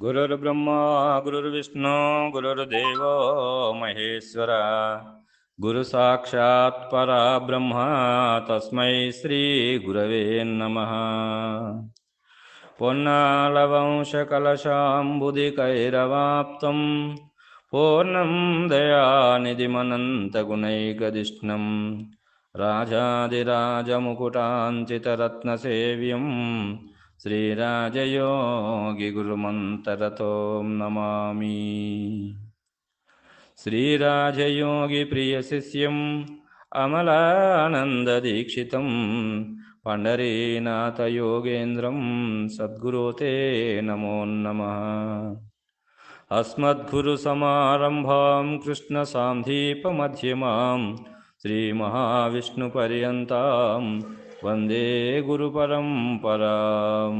गुरुर्ब्रह्मा गुरुर्विष्णो गुरुर्देवो महेश्वर। गुरुसाक्षात्परा ब्रह्मा तस्मै श्रीगुरवे नमः। पुन्नालवंशकलशाम्बुदिकैरवाप्तं पूर्णं दयानिधिमनन्तगुणैकदिष्णं राजाधिराजमुकुटाञ्चितरत्नसेव्यम् శ్రీరాజయోగిగురుమంతరతో నమామి. శ్రీరాజయోగిప్రియశిష్యం అమలానందదీక్షితం పండరీనాథయోగేంద్రం సద్గురో తే నమో నమ. అస్మద్గురుసమారంభాం కృష్ణసాంధీపమధ్యమాం శ్రీమహావిష్ణుపర్యంతాం వందే గురుపరంపరాం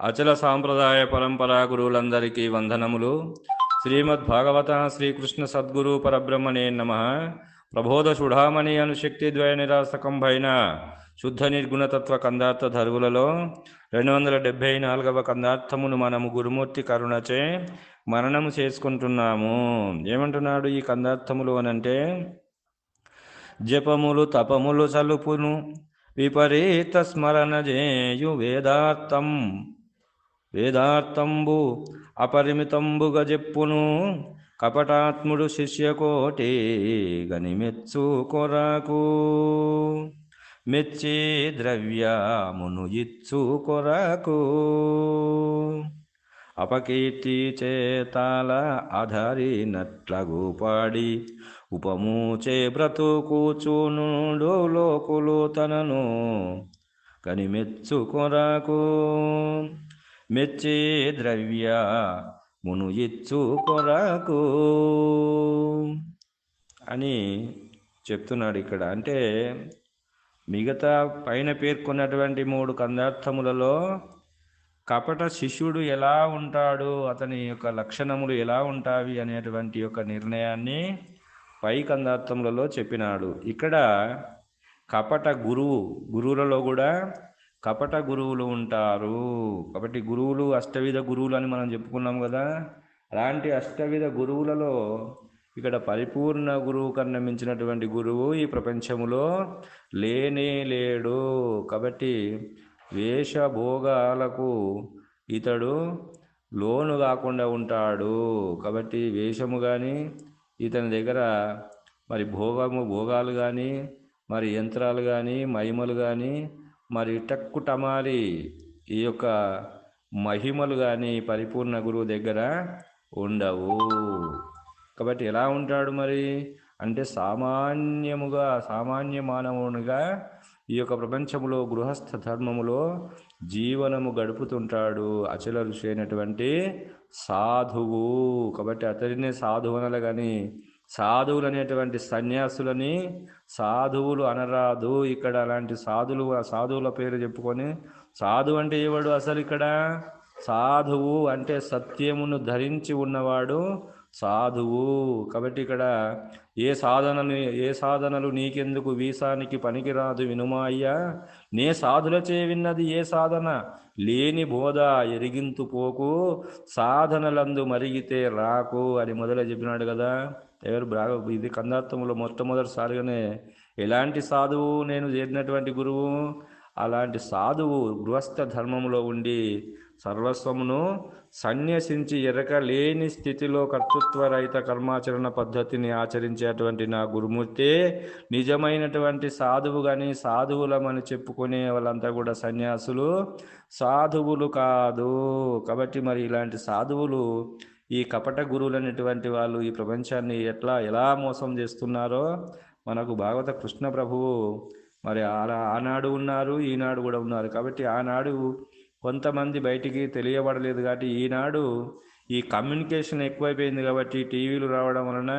అచల సాంప్రదాయ పరంపరా గురువులందరికీ వందనములు. శ్రీమద్ భాగవత శ్రీకృష్ణ సద్గురు పరబ్రహ్మణే నమ. ప్రబోధ సుఢామణి అను శక్తిద్వయ నిరాసకంభైన శుద్ధ నిర్గుణతత్వ కందార్థ ధరువులలో రెండు వందల డెబ్భై నాలుగవ కందార్థమును మనము గురుమూర్తి కరుణచే మననము చేసుకుంటున్నాము. ఏమంటున్నాడు ఈ కందార్థములు అనంటే జపములు తపములు సలుపును విపరీత స్మరణ జేయు వేదార్థం. వేదార్థంబు అపరిమితంబుగా చెప్పును కపటాత్ముడు శిష్యకోటి గనిమెచ్చు కొరకు. మెచ్చి ద్రవ్యమును ఇచ్చు కొరకు. అపకీర్తి చేతాల ఆధారినట్లగు పాడి ఉపమూచే బ్రతుకూచునుడు లోకులు తనను కనిమెచ్చుకొరకు. మెచ్చే ద్రవ్య మును ఇచ్చు కొరకు అని చెప్తున్నాడు ఇక్కడ. అంటే మిగతా పైన పేర్కొన్నటువంటి మూడు కందార్థములలో కపట శిష్యుడు ఎలా ఉంటాడు అతని యొక్క లక్షణములు ఎలా ఉంటావి అనేటువంటి యొక్క నిర్ణయాన్ని పై కందార్థములలో చెప్పినాడు. ఇక్కడ కపట గురువు గురువులలో కూడా కపట గురువులు ఉంటారు. కాబట్టి గురువులు అష్టవిధ గురువులు అని మనం చెప్పుకున్నాం కదా. అలాంటి అష్టవిధ గురువులలో ఇక్కడ పరిపూర్ణ గురువు కన్నా మించినటువంటి గురువు ఈ ప్రపంచములో లేనే లేడు. కాబట్టి వేషభోగాలకు ఇతడు లోను కాకుండా ఉంటాడు. కాబట్టి వేషము కానీ ఇతని దగ్గర మరి భోగము భోగాలు కానీ మరి యంత్రాలు కానీ మహిమలు కానీ మరి టక్కు టమాలి ఈ యొక్క మహిమలు కానీ పరిపూర్ణ గురువు దగ్గర ఉండవు. కాబట్టి ఎలా ఉంటాడు మరి? అంటే సామాన్యముగా సామాన్య మానవునిగా ఈ యొక్క ప్రపంచములో గృహస్థ ధర్మములో జీవనము గడుపుతుంటాడు అచల ఋషి అయినటువంటి సాధువు. కాబట్టి అతడినే సాధువు అనలు కానీ సాధువులు అనేటువంటి సన్యాసులని సాధువులు అనరాదు. ఇక్కడ అలాంటి సాధువులు సాధువుల పేరు చెప్పుకొని సాధువు అంటే ఏవాడు అసలు ఇక్కడ? సాధువు అంటే సత్యమును ధరించి ఉన్నవాడు సాధువు. కాబట్టి ఇక్కడ ఏ సాధనలు ఏ సాధనలు నీకెందుకు? వీసానికి పనికిరాదు వినుమాయ్యా నే సాధులచే విన్నది ఏ సాధన? లేని బోధ ఎరిగింతు పోకు. సాధనలందు మరిగితే రాకు అని మొదలు చెప్పినాడు కదా. ఎవరు బాగా ఇది కందార్థంలో మొట్టమొదటిసారిగానే ఎలాంటి సాధువు నేను చేరినటువంటి గురువు? అలాంటి సాధువు గృహస్థ ధర్మంలో ఉండి సర్వస్వమును సన్యసించి ఎరక లేని స్థితిలో కర్తృత్వరహిత కర్మాచరణ పద్ధతిని ఆచరించేటువంటి నా గురుమూర్తి నిజమైనటువంటి సాధువు కానీ సాధువులమని చెప్పుకునే వాళ్ళంతా కూడా సన్యాసులు. సాధువులు కాదు. కాబట్టి మరి ఇలాంటి సాధువులు ఈ కపట గురువులు అనేటువంటి వాళ్ళు ఈ ప్రపంచాన్ని ఎట్లా ఎలా మోసం చేస్తున్నారో మనకు భాగవత కృష్ణ ప్రభువు మరి అలా ఆనాడు ఉన్నారు ఈనాడు కూడా ఉన్నారు. కాబట్టి ఆనాడు కొంతమంది బయటికి తెలియబడలేదు కాబట్టి ఈనాడు ఈ కమ్యూనికేషన్ ఎక్కువైపోయింది కాబట్టి టీవీలు రావడం వలన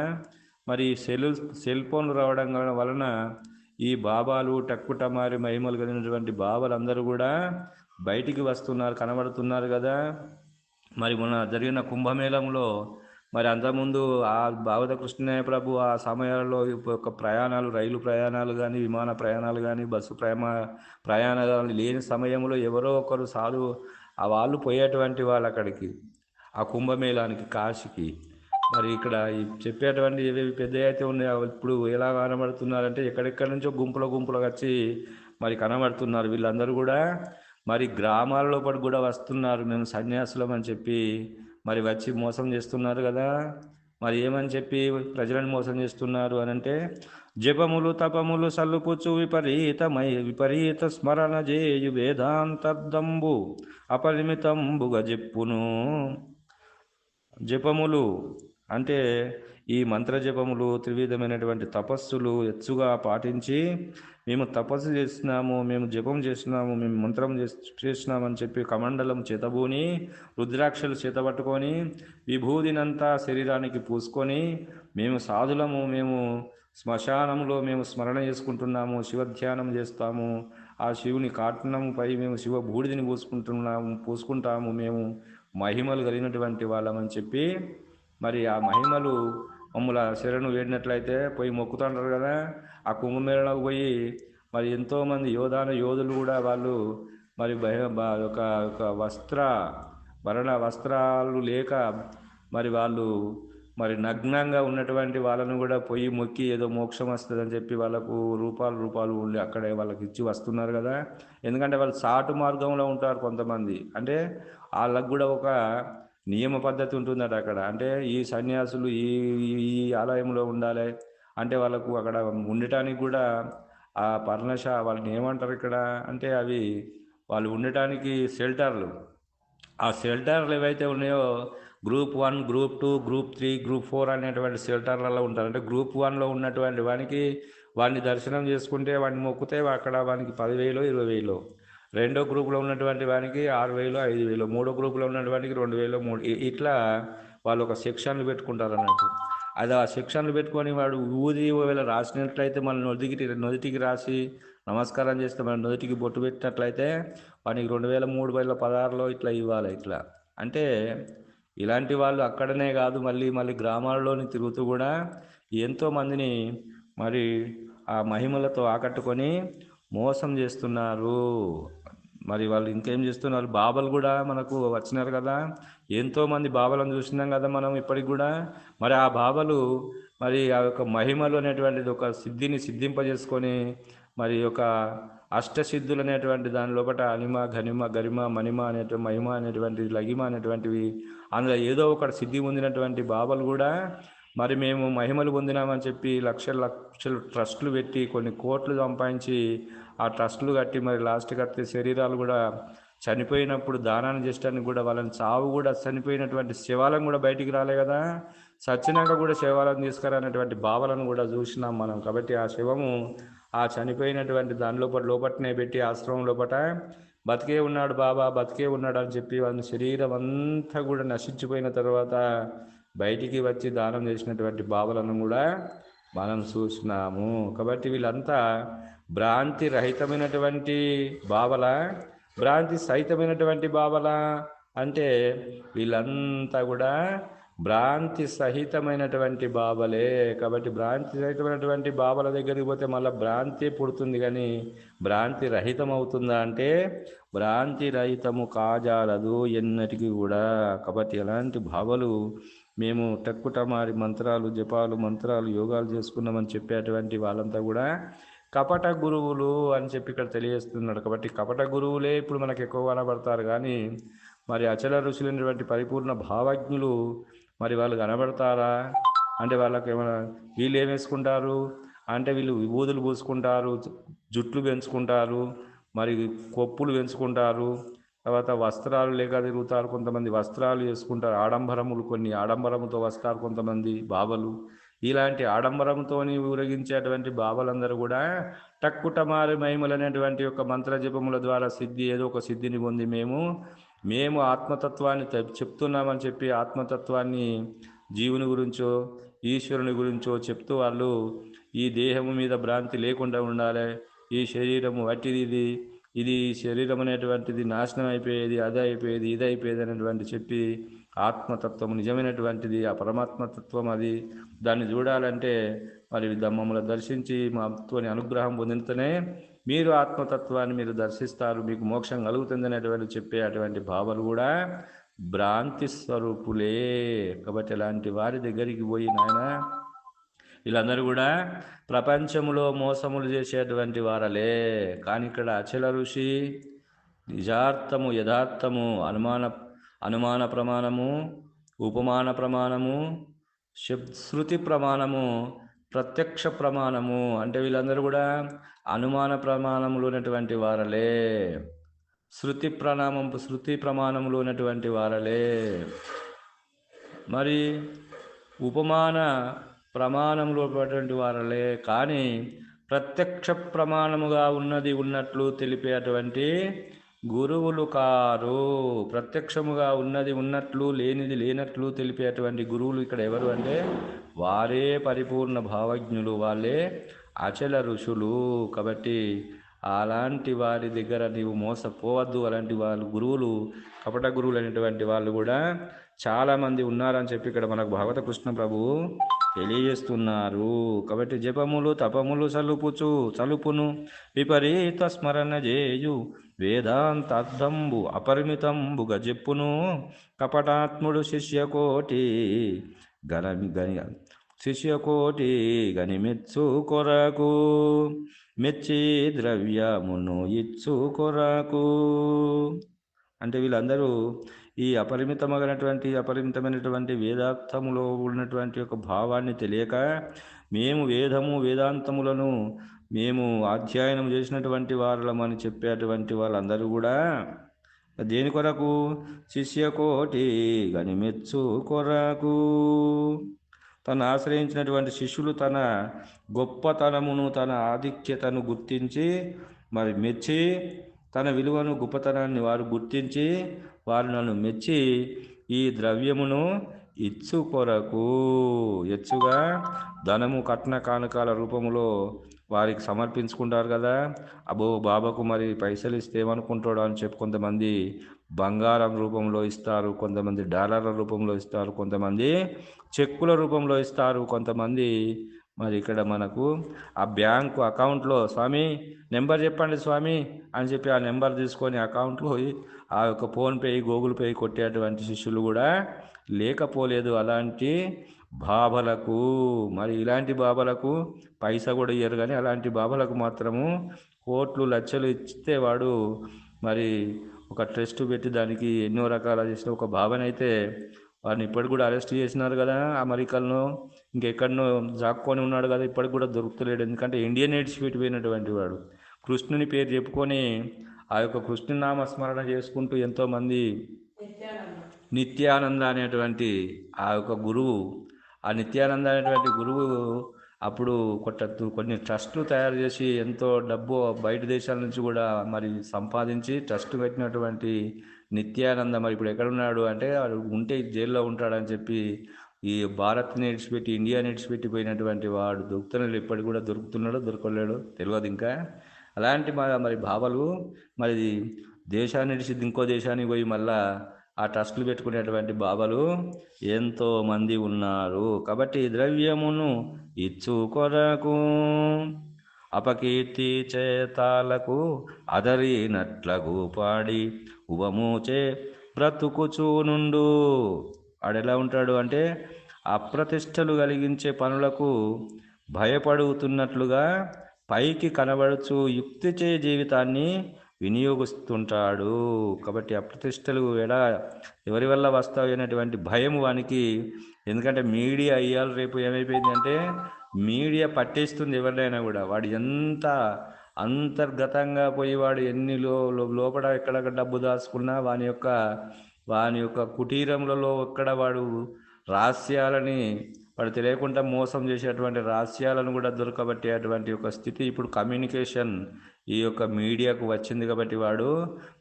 మరి సెల్ సెల్ ఫోన్లు రావడం వలన ఈ బాబాలు టక్కుటమారి మహిమలు కలిగినటువంటి బాబాలు అందరూ కూడా బయటికి వస్తున్నారు కనబడుతున్నారు కదా. మరి మొన్న జరిగిన కుంభమేళంలో మరి అంతకుముందు ఆ భావత కృష్ణయ్య ప్రభు ఆ సమయాల్లో ఒక ప్రయాణాలు రైలు ప్రయాణాలు కానీ విమాన ప్రయాణాలు కానీ బస్సు ప్రయాణ ప్రయాణాలు లేని సమయంలో ఎవరో ఒకరు సాధు ఆ వాళ్ళు పోయేటువంటి వాళ్ళు అక్కడికి ఆ కుంభమేళానికి కాశీకి. మరి ఇక్కడ చెప్పేటువంటి ఏవేవి పెద్ద అయితే ఉన్నాయో ఇప్పుడు ఎలా కనబడుతున్నారంటే ఎక్కడెక్కడి నుంచో గుంపుల గుంపులకు వచ్చి మరి కనబడుతున్నారు. వీళ్ళందరూ కూడా మరి గ్రామాల కూడా వస్తున్నారు. మేము సన్యాసులం అని చెప్పి మరి వచ్చి మోసం చేస్తున్నారు కదా. మరి ఏమని చెప్పి ప్రజలను మోసం చేస్తున్నారు అని అంటే జపములు తపములు సల్లుపుచ్చు విపరీతమై విపరీత స్మరణ చేయు వేదాంతర్దంబు అపరిమితంబుగా చెప్పును జపములు అంటే ఈ మంత్ర జపములు త్రివిధమైనటువంటి తపస్సులు ఎచ్చుగా పాటించి మేము తపస్సు చేస్తున్నాము మేము జపం చేస్తున్నాము మేము మంత్రం చేస్తున్నామని చెప్పి కమండలం చేతబూని రుద్రాక్షలు చేతబట్టుకొని విభూదినంతా శరీరానికి పూసుకొని మేము సాధులము మేము శ్మశానంలో మేము స్మరణ చేసుకుంటున్నాము శివధ్యానం చేస్తాము. ఆ శివుని కాటనంపై మేము శివ బూడిదని పూసుకుంటున్నాము పూసుకుంటాము మేము మహిమలు కలిగినటువంటి వాళ్ళమని చెప్పి మరి ఆ మహిమలు మమ్మల శరణు వేడినట్లయితే పోయి మొక్కుతుంటారు కదా. ఆ కుంభమేళకు పోయి మరి ఎంతోమంది యోధాన యోధులు కూడా వాళ్ళు మరి భయ ఒక ఒక వస్త్ర భరణ వస్త్రాలు లేక మరి వాళ్ళు మరి నగ్నంగా ఉన్నటువంటి వాళ్ళను కూడా పొయ్యి మొక్కి ఏదో మోక్షం వస్తుందని చెప్పి వాళ్ళకు రూపాలు రూపాలు ఉండి అక్కడే వాళ్ళకి ఇచ్చి వస్తున్నారు కదా. ఎందుకంటే వాళ్ళు సాటు మార్గంలో ఉంటారు కొంతమంది. అంటే వాళ్ళకు కూడా ఒక నియమ పద్ధతి ఉంటుందట అక్కడ. అంటే ఈ సన్యాసులు ఈ ఈ ఆలయంలో ఉండాలి అంటే వాళ్ళకు అక్కడ ఉండటానికి కూడా ఆ పర్ణశ వాళ్ళని ఏమంటారు ఇక్కడ అంటే అవి వాళ్ళు ఉండటానికి షెల్టర్లు. ఆ షెల్టర్లు ఏవైతే ఉన్నాయో group one group two group three group four అనేటువంటి షెల్టర్లలో ఉంటారు. అంటే గ్రూప్ వన్లో ఉన్నటువంటి వానికి వాడిని దర్శనం చేసుకుంటే వాడిని మొక్కితే అక్కడ వానికి పదివేలు ఇరవై వేలు రెండో గ్రూప్లో ఉన్నటువంటి వానికి ఆరు వేలు ఐదు వేలు మూడో గ్రూప్లో ఉన్నటువంటి రెండు వేలు మూడు ఇట్లా వాళ్ళు ఒక సెక్షన్లు పెట్టుకుంటారు అన్నట్టు. అది ఆ సెక్షన్లు పెట్టుకొని వాడు ఊది ఒకవేళ రాసినట్లయితే మన నొదికి నొదిటికి రాసి నమస్కారం చేస్తే మన నొదిటికి బొట్టు పెట్టినట్లయితే వానికి రెండు వేల మూడు వేల పదహారులో ఇట్లా ఇవ్వాలి ఇట్లా. అంటే ఇలాంటి వాళ్ళు అక్కడనే కాదు మళ్ళీ మళ్ళీ గ్రామాల్లోని తిరుగుతూ కూడా ఎంతోమందిని మరి ఆ మహిమలతో ఆకట్టుకొని మోసం చేస్తున్నారు. మరి వాళ్ళు ఇంకేం చేస్తున్నారు? బాబాలు కూడా మనకు వచ్చినారు కదా. ఎంతోమంది బాబాలను చూసినాం కదా మనం ఇప్పటికి కూడా. మరి ఆ బాబాలు మరి ఆ యొక్క మహిమలు అనేటువంటిది ఒక సిద్ధిని సిద్ధింపజేసుకొని మరి ఒక అష్టసిద్ధులు అనేటువంటి దాని లోపల అనిమ ఘనిమ గరిమ మణిమ అనేటువంటి మహిమ అనేటువంటిది లగిమ అనేటువంటివి అందులో ఏదో ఒకటి సిద్ధి పొందినటువంటి బాబాలు కూడా మరి మేము మహిమలు పొందినామని చెప్పి లక్షల లక్షలు ట్రస్టులు పెట్టి కొన్ని కోట్లు సంపాదించి ఆ ట్రస్టులు కట్టి మరి లాస్ట్ కడితే శరీరాలు కూడా చనిపోయినప్పుడు దానాన్ని చేసడానికి కూడా వాళ్ళని చావు కూడా చనిపోయినటువంటి శవాలను కూడా బయటికి రాలే కదా. సచ్చినాక కూడా శవాలను తీసుకురానటువంటి భావాలను కూడా చూసినాం మనం. కాబట్టి ఆ శివము ఆ చనిపోయినటువంటి దాని లోపల లోపటనే పెట్టి ఆశ్రమం లోపట బతికే ఉన్నాడు బాబా బతికే ఉన్నాడు అని చెప్పి వాళ్ళ శరీరం అంతా కూడా నశించిపోయిన తర్వాత బయటికి వచ్చి దానం చేసినటువంటి బావలను కూడా మనం చూసినాము. కాబట్టి వీళ్ళంతా భ్రాంతి రహితమైనటువంటి భావల భ్రాంతి సహితమైనటువంటి భావల అంటే వీళ్ళంతా కూడా భ్రాంతి సహితమైనటువంటి బాబలే. కాబట్టి భ్రాంతి సహితమైనటువంటి బాబల దగ్గరికి పోతే మళ్ళీ భ్రాంతి పుడుతుంది కానీ భ్రాంతి రహితం అవుతుందా అంటే భ్రాంతి రహితము కాజాలదు ఎన్నటికి కూడా. కాబట్టి ఎలాంటి భావలు మేము టక్కుటమారి మంత్రాలు జపాలు మంత్రాలు యోగాలు చేసుకున్నామని చెప్పేటువంటి వాళ్ళంతా కూడా కపట గురువులు అని చెప్పి ఇక్కడ తెలియజేస్తున్నాడు. కాబట్టి కపట గురువులే ఇప్పుడు మనకు ఎక్కువ కనబడతారు. కానీ మరి అచల ఋషులైనటువంటి పరిపూర్ణ భావజ్ఞులు మరి వాళ్ళు కనబడతారా? అంటే వాళ్ళకి ఏమైనా వీళ్ళు ఏం వేసుకుంటారు? అంటే వీళ్ళు విభూదులు పూసుకుంటారు జుట్లు పెంచుకుంటారు మరి కొప్పులు పెంచుకుంటారు తర్వాత వస్త్రాలు లేక తిరుగుతారు. కొంతమంది వస్త్రాలు వేసుకుంటారు. ఆడంబరములు కొన్ని ఆడంబరముతో వస్తారు కొంతమంది బాబలు. ఇలాంటి ఆడంబరంతో ఊరేగించేటువంటి బాబలందరూ కూడా టక్కుటమారి మహిమలు అనేటువంటి యొక్క మంత్ర జపముల ద్వారా సిద్ధి ఏదో ఒక సిద్ధిని పొంది మేము మేము ఆత్మతత్వాన్ని చెప్తున్నామని చెప్పి ఆత్మతత్వాన్ని జీవుని గురించో ఈశ్వరుని గురించో చెప్తూ వాళ్ళు ఈ దేహము మీద భ్రాంతి లేకుండా ఉండాలి ఈ శరీరము వట్టిది ఇది శరీరం అనేటువంటిది నాశనం అయిపోయేది అది అయిపోయేది ఇది అయిపోయేది అనేటువంటి చెప్పి ఆత్మతత్వం నిజమైనటువంటిది ఆ పరమాత్మతత్వం అది. దాన్ని చూడాలంటే మరి మమ్మల్ని దర్శించి మాతోని అనుగ్రహం పొందితేనే మీరు ఆత్మతత్వాన్ని మీరు దర్శిస్తారు మీకు మోక్షం కలుగుతుంది అనేటువంటి చెప్పే అటువంటి భావాలు కూడా భ్రాంతి స్వరూపులే. కాబట్టి అలాంటి వారి దగ్గరికి పోయి నాయన వీళ్ళందరూ కూడా ప్రపంచంలో మోసములు చేసేటువంటి వారలే. కానీ ఇక్కడ అచల ఋషి నిజార్థము యథార్థము అనుమాన అనుమాన ప్రమాణము ఉపమాన ప్రమాణము శబ్ శృతి ప్రమాణము ప్రత్యక్ష ప్రమాణము అంటే వీళ్ళందరూ కూడా అనుమాన ప్రమాణములు ఉన్నటువంటి వారలే. శృతి ప్రణామం శృతి ప్రమాణములు ఉన్నటువంటి వారలే. మరి ఉపమాన ప్రమాణంలో ఉన్నటువంటి వారలే. కానీ ప్రత్యక్ష ప్రమాణముగా ఉన్నది ఉన్నట్లు తెలిపేటువంటి గురువులు కారు. ప్రత్యక్షముగా ఉన్నది ఉన్నట్లు లేనిది లేనట్లు తెలిపేటువంటి గురువులు ఇక్కడ ఎవరు అంటే? వారే పరిపూర్ణ భావజ్ఞులు వాళ్ళే అచల ఋషులు. కాబట్టి అలాంటి వారి దగ్గర నీవు మోసపోవద్దు. అలాంటి వాళ్ళు గురువులు కపట గురువులు అనేటువంటి వాళ్ళు కూడా చాలామంది ఉన్నారని చెప్పి ఇక్కడ మనకు భాగవత కృష్ణ ప్రభువు తెలియజేస్తున్నారు. కాబట్టి జపములు తపములు చలుపుచు చలుపును విపరీత స్మరణ చేయు. వేదాంతార్థంబు అపరిమితంబుగా చెప్పును కపటాత్ముడు శిష్యకోటి గణ గని శిష్యకోటి గని కొరకు మెచ్చి ద్రవ్యమును ఇచ్చు కొరకు. అంటే వీళ్ళందరూ ఈ అపరిమితమైనటువంటి అపరిమితమైనటువంటి వేదార్థములో ఉన్నటువంటి ఒక భావాన్ని తెలియక మేము వేదము వేదాంతములను మేము అధ్యయనం చేసినటువంటి వారలమని చెప్పేటువంటి వాళ్ళందరూ కూడా దేని కొరకు? శిష్యకోటి గనిమెచ్చు కొరకు. తను ఆశ్రయించినటువంటి శిష్యులు తన గొప్పతనమును తన ఆధిక్యతను గుర్తించి మరి మెచ్చి తన విలువను గొప్పతనాన్ని వారు గుర్తించి వారు నన్ను మెచ్చి ఈ ద్రవ్యమును ఇచ్చు కొరకు. ఎచ్చుగా ధనము కట్న కానుకాల రూపంలో వారికి సమర్పించుకుంటారు కదా. అబ్బో బాబాకు మరి పైసలు ఇస్తే ఏమనుకుంటాడు అని చెప్పి కొంతమంది బంగారం రూపంలో ఇస్తారు కొంతమంది డాలర్ల రూపంలో ఇస్తారు కొంతమంది చెక్కుల రూపంలో ఇస్తారు కొంతమంది మరి ఇక్కడ మనకు ఆ బ్యాంకు అకౌంట్లో స్వామి నెంబర్ చెప్పండి స్వామి అని చెప్పి ఆ నెంబర్ తీసుకొని అకౌంట్లో ఆ యొక్క ఫోన్పే గూగుల్ పే కొట్టేటువంటి శిష్యులు కూడా లేకపోలేదు. అలాంటి బాబలకు మరి ఇలాంటి బాబలకు పైసా కూడా ఇయ్యరు కానీ అలాంటి బాబలకు మాత్రము కోట్లు లక్షలు ఇస్తే వాడు మరి ఒక ట్రస్ట్ పెట్టి దానికి ఎన్నో రకాల చేసిన ఒక బాబనైతే వాడిని ఇప్పటికి కూడా అరెస్ట్ చేసినారు కదా అమెరికాలో ఇంకెక్కడనో జాక్కొని ఉన్నాడు కదా ఇప్పటికి కూడా దొరుకుతలేడు. ఎందుకంటే ఇండియన్ ఎయిడ్స్ పెట్టిపోయినటువంటి వాడు. కృష్ణుని పేరు చెప్పుకొని ఆ యొక్క కృష్ణు నామస్మరణ చేసుకుంటూ ఎంతోమంది నిత్యానంద అనేటువంటి ఆ యొక్క గురువు ఆ నిత్యానంద అనేటువంటి గురువు అప్పుడు కొట్ట కొన్ని ట్రస్ట్లు తయారు చేసి ఎంతో డబ్బు బయట దేశాల నుంచి కూడా మరి సంపాదించి ట్రస్ట్ పెట్టినటువంటి నిత్యానంద మరి ఇప్పుడు ఎక్కడున్నాడు అంటే ఉంటే జైల్లో ఉంటాడని చెప్పి ఈ భారత్ని విడిచిపెట్టి ఇండియాని విడిచిపెట్టి పోయినటువంటి వాడు దొరుకుతున్నాడు ఇప్పటికి కూడా దొరుకుతున్నాడో దొరకలేడో తెలియదు ఇంకా. అలాంటి మా- మరి భావాలు మరి దేశాన్ని విడిచి ఇంకో దేశానికి పోయి మళ్ళా ఆ ట్రస్టులు పెట్టుకునేటువంటి బాబాలు ఎంతో మంది ఉన్నారు. కాబట్టి ద్రవ్యమును ఇచ్చు కొరకు అపకీర్తి చేతాలకు అదరినట్లగు పాడి ఉవమూచే బ్రతుకుచూనుండు. ఆడెలా ఉంటాడు అంటే అప్రతిష్టలు కలిగించే పనులకు భయపడుతున్నట్లుగా పైకి కనబడుచు యుక్తి చే జీవితాన్ని వినియోగిస్తుంటాడు. కాబట్టి అప్రతిష్టలు ఎలా ఎవరి వల్ల వస్తాయి అనేటువంటి భయం వానికి. ఎందుకంటే మీడియా ఇవాళ రేపు ఏమైపోయిందంటే మీడియా పట్టేస్తుంది ఎవరినైనా కూడా. వాడు ఎంత అంతర్గతంగా పోయి వాడు ఎన్ని లో లో- లోపల ఎక్కడ డబ్బు దాచుకున్నా వాని యొక్క వాని యొక్క కుటీరములలో ఎక్కడ వాడు రహస్యాలని వాడు తెలియకుండా మోసం చేసేటువంటి రహస్యాలను కూడా దొరకబట్టే అటువంటి ఒక స్థితి ఇప్పుడు కమ్యూనికేషన్ ఈ యొక్క మీడియాకు వచ్చింది కాబట్టి వాడు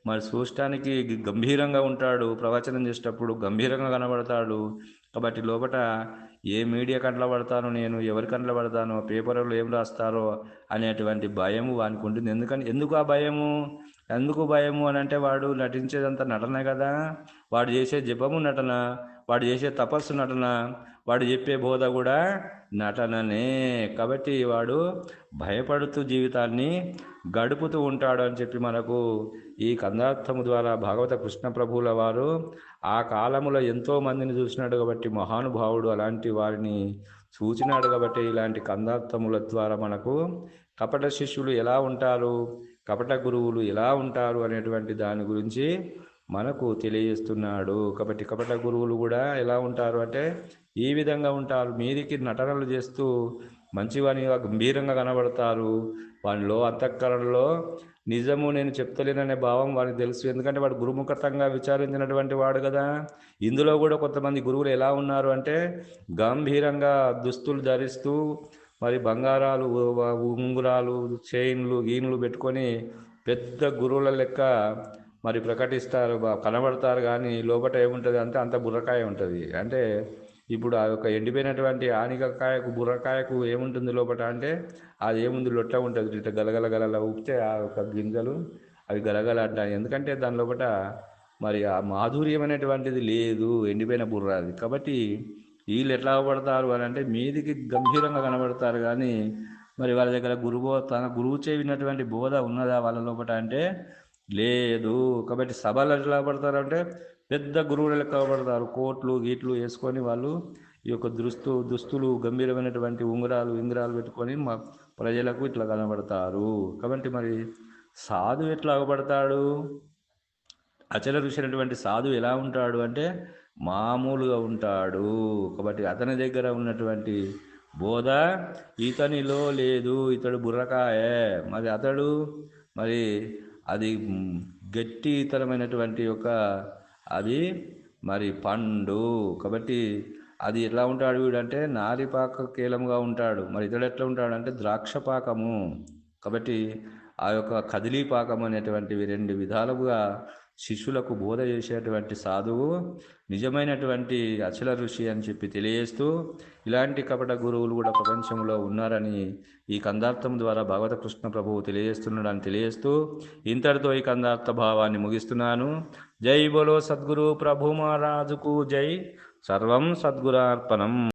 మరి చూడటానికి గంభీరంగా ఉంటాడు ప్రవచనం చేసేటప్పుడు గంభీరంగా కనబడతాడు. కాబట్టి లోపల ఏ మీడియా కంట్లో పడతాను నేను ఎవరి కంట్లో పడతాను పేపర్లో ఏం రాస్తారో అనేటువంటి భయము వానికి ఉంటుంది ఎందుకని ఎందుకు ఆ భయము? ఎందుకు భయము అని అంటే వాడు నటించేదంతా నటన కదా. వాడు చేసే జపము నటన వాడు చేసే తపస్సు నటన వాడు చెప్పే బోధ కూడా నటననే. కాబట్టి వాడు భయపడుతూ జీవితాన్ని గడుపుతూ ఉంటాడు అని చెప్పి మనకు ఈ కందార్థము ద్వారా భాగవత కృష్ణ ప్రభువుల వారు ఆ కాలములో ఎంతో మందిని చూసినాడు కాబట్టి మహానుభావుడు అలాంటి వారిని సూచినాడు కాబట్టి ఇలాంటి కందార్థముల ద్వారా మనకు కపట శిష్యులు ఎలా ఉంటారు? కపట గురువులు ఎలా ఉంటారు అనేటువంటి దాని గురించి మనకు తెలియజేస్తున్నాడు. కాబట్టి కపట గురువులు కూడా ఎలా ఉంటారు అంటే ఈ విధంగా ఉంటారు. మీదికి నటనలు చేస్తూ మంచివానిగా గంభీరంగా కనబడతారు. వానిలో అంతఃకరణలో నిజము నేను చెప్తలేననే భావం వారికి తెలుసు. ఎందుకంటే వాడు గురుముఖతంగా విచారించినటువంటి వాడు కదా. ఇందులో కూడా కొంతమంది గురువులు ఎలా ఉన్నారు అంటే గంభీరంగా దుస్తులు ధరిస్తూ మరి బంగారాలు ఉంగురాలు చైన్లు గీన్లు పెట్టుకొని పెద్ద గురువుల లెక్క మరి ప్రకటిస్తారు. కనబడతారు కానీ లోపల ఏముంటుంది అంటే అంత బుర్రకాయ ఉంటుంది. అంటే ఇప్పుడు ఆ యొక్క ఎండిపోయినటువంటి ఆనికకాయకు బుర్రకాయకు ఏముంటుంది లోపల అంటే అది ఏముంది? లొట్ట ఉంటుంది. ఇట్లా గలగల గలగల ఊపితే ఆ యొక్క గింజలు అవి గలగల అంటాయి ఎందుకంటే దాని లోపల మరి ఆ మాధుర్యం అనేటువంటిది లేదు. ఎండిపోయిన బుర్ర అది. కాబట్టి వీళ్ళు ఎట్లా పడతారు అని అంటే మీదికి గంభీరంగా కనబడతారు కానీ మరి వాళ్ళ దగ్గర గురువు తన గురువు చేవినటువంటి బోధ ఉన్నదా వాళ్ళ లోపల అంటే లేదు. కాబట్టి సభలు ఎట్లా పడతారు అంటే పెద్ద గురువులు లెక్క పడతారు కోట్లు గీట్లు వేసుకొని వాళ్ళు ఈ యొక్క దుస్తు దుస్తులు గంభీరమైనటువంటి ఉంగరాలు ఇంగరాలు పెట్టుకొని మా ప్రజలకు ఇట్లా కనబడతారు. కాబట్టి మరి సాధు ఎట్లా అగబడతాడు అచల ఋషి అయినటువంటి సాధువు ఎలా ఉంటాడు అంటే మామూలుగా ఉంటాడు. కాబట్టి అతని దగ్గర ఉన్నటువంటి బోధ ఇతనిలో లేదు. ఇతడు బుర్రకాయే. మరి అతడు? మరి అది గట్టి గట్టితరమైనటువంటి ఒక అది మరి పండు. కాబట్టి అది ఎట్లా ఉంటాడు వీడంటే నారిపాక కీలముగా ఉంటాడు. మరి ఇతడు ఎట్లా ఉంటాడు అంటే ద్రాక్ష పాకము. కాబట్టి ఆ యొక్క కదిలీపాకం అనేటువంటివి రెండు విధాలుగా శిష్యులకు బోధ చేసేటువంటి సాధువు నిజమైనటువంటి అచల ఋషి అని చెప్పి తెలియజేస్తూ ఇలాంటి కపట గురువులు కూడా ప్రపంచంలో ఉన్నారని ఈ కందార్థం ద్వారా భగవత కృష్ణ ప్రభువు తెలియజేస్తున్నాడని తెలియజేస్తూ ఇంతటితో ఈ కందార్థ భావాన్ని ముగిస్తున్నాను. జై బోలో సద్గురు ప్రభు మహారాజుకు జై. సర్వం సద్గురార్పణం.